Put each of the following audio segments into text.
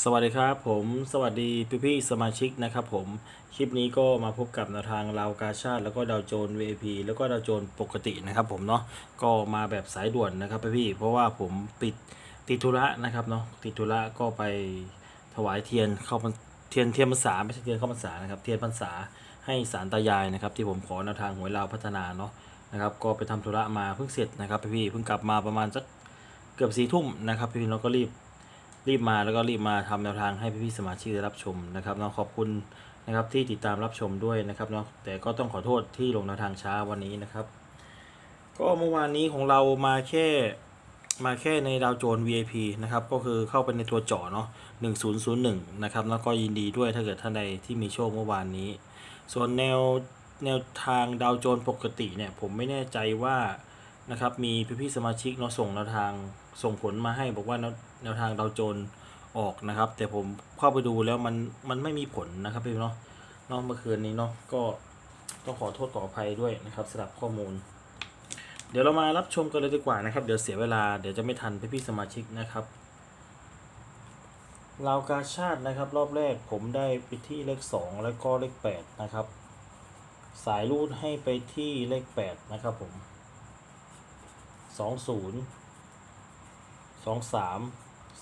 สวัสดีครับผมสวัสดีพี่พี่ๆสมาชิกนะครับผมคลิปนี้ก็มาพบกับแนวทางราวกาชาติแล้วก็ดาวโจน VIP แล้วก็ดาวโจนปกตินะครับผมเนาะก็มาแบบสายด่วนนะครับพี่พี่ๆเพราะว่าผมปิดติดธุระนะครับเนาะติดธุระก็ไปถวายเทียนเข้าเทียนเทียนพรรษาไม่ใช่เทียนเข้าพรรษานะครับเทียนพรรษาให้สารตายายนะครับที่ผมขอแนวทางหวยลาวพัฒนาเนาะนะครับก็ไปทำธุระมาเพิ่งเสร็จนะครับพี่พี่ๆเพิ่งกลับมาประมาณสักเกือบสี่ทุ่มนะครับพี่พี่ๆเราก็รีบ รีบมาแล้วก็รีบมาทำแนวทางให้พี่ๆสมาชิกได้รับชมนะครับเนาะขอบคุณนะครับที่ติดตามรับชมด้วยนะครับเนาะแต่ก็ต้องขอโทษที่ลงแนวทางช้าวันนี้นะครับ ก็เมื่อวานนี้ของเรามาแค่มาแค่ในดาวโจน VIP นะครับ ก็คือเข้าไปในตัวเจาะเนาะ1001 นะครับ แล้วก็ยินดีด้วยถ้าเกิดท่านใดที่มีโชคเมื่อวานนี้ ส่วนแนวแนวทางดาวโจนปกติเนี่ย ผมไม่แน่ใจว่านะครับมีพี่ๆสมาชิกเนาะส่งแนวทาง ส่งผลมาให้บอกว่าแนวทางดาวโจนออกนะครับ แต่ผมเข้าไปดูแล้วมันมันไม่มีผลนะครับพี่เนาะเนาะเมื่อคืนนี้เนาะก็ต้องขอโทษขออภัยด้วยนะครับสำหรับข้อมูล เดี๋ยวเรามารับชมกันเลยดีกว่านะครับ เดี๋ยวเสียเวลาเดี๋ยวจะไม่ทันพี่ๆสมาชิกนะครับลาวกาชาตินะครับ รอบแรกผมได้ไปที่เลขสองแล้วก็เลขแปดนะครับ สายรูดให้ไปที่เลขแปดนะครับผมสองศูนย์ สองสาม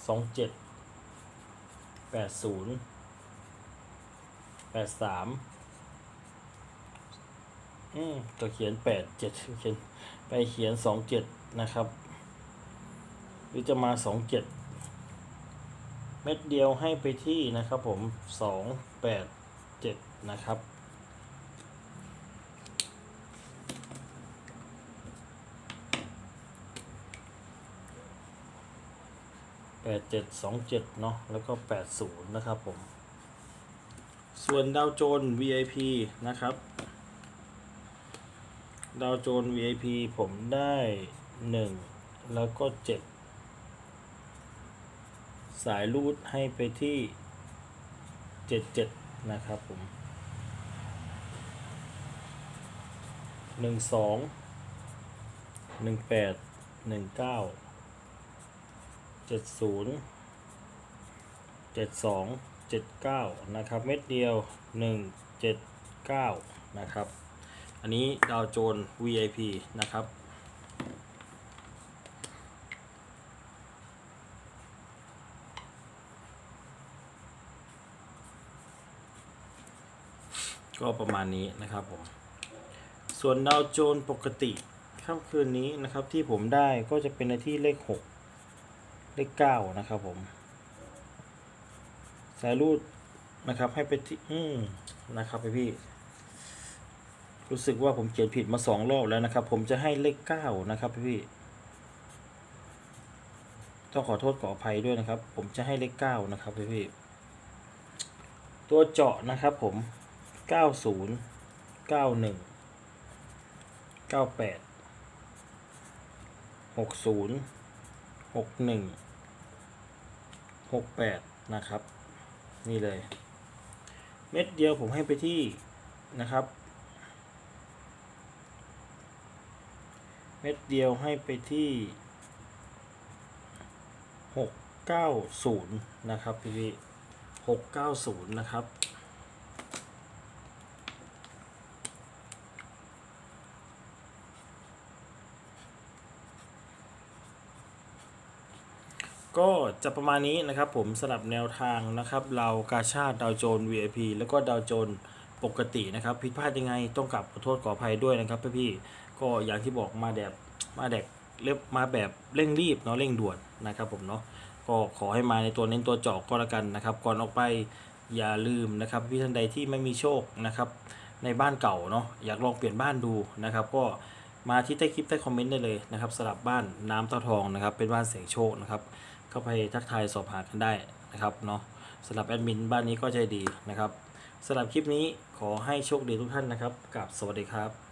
สองเจ็ดแปดศูนย์แปดสามอืมก็เขียนแปดเจ็ดเขียนไปเขียนสองเจ็ดนะครับ หรือจะมาสองเจ็ดเม็ดเดียวให้ไปที่นะครับผมสองแปดเจ็ดนะครับ ดเจ็ดสองเจ็ดเนาะแล้วก็แปดศูนย์นะครับผม ส่วนดาวโจน VIP นะครับ ดาวโจน VIP ผมได้หนึ่งแล้วก็เจ็ดสายรูดให้ไปที่เจ็ดเจ็ดนะครับผมหนึ่งสองหนึ่งแปดหนึ่งเก้า เจ็ดศูนย์เจ็ดสองเจ็ดเก้านะครับ เม็ดเดียวหนึ่งเจ็ดเก้านะครับ อันนี้ดาวโจน VIP นะครับก็ประมาณนี้นะครับผม ส่วนดาวโจนปกติค่ำคืนนี้นะครับที่ผมได้ก็จะเป็นในที่เลขหก เลขเก้านะครับผม สายรูดนะครับให้ไปที่อืมนะครับพี่พี่ รู้สึกว่าผมเขียนผิดมาสองรอบแล้วนะครับ ผมจะให้เลขเก้านะครับพี่พี่ต้องขอโทษขออภัยด้วยนะครับ ผมจะให้เลขเก้านะครับพี่พี่ตัวเจาะนะครับผมเก้าศูนย์เก้าหนึ่งเก้าแปดหกศูนย์หกหนึ่ง หกแปดนะครับ นี่เลย เม็ดเดียวผมให้ไปที่นะครับ เม็ดเดียวให้ไปที่หกเก้าศูนย์นะครับพี่หกเก้าศูนย์นะครับ ก็จะประมาณนี้นะครับผมสลับแนวทางนะครับ เรากาชาติดาวโจน VIP แล้วก็ดาวโจนปกตินะครับผิดพลาดยังไงต้องกลับขอโทษขออภัยด้วยนะครับพี่ๆก็อย่างที่บอกมาแบบมาแดกเรียบมาแบบเร่งรีบเนาะเร่งด่วนนะครับผมเนาะก็ขอให้มาในตัวเน้นตัวเจาะก็แล้วกันนะครับ ก่อนออกไปอย่าลืมนะครับพี่ท่านใดที่ไม่มีโชคนะครับ ในบ้านเก่าเนาะอยากลองเปลี่ยนบ้านดูนะครับ ก็มาที่ใต้คลิปใต้คอมเมนต์ได้เลยนะครับสลับบ้านน้ำตาทองนะครับ เป็นบ้านเสียงโชคนะครับ เข้าไปทักทายสอบหากันได้นะครับเนาะสำหรับแอดมินบ้านนี้ก็ใจดีนะครับสำหรับคลิปนี้ขอให้โชคดีทุกท่านนะครับกับสวัสดีครับ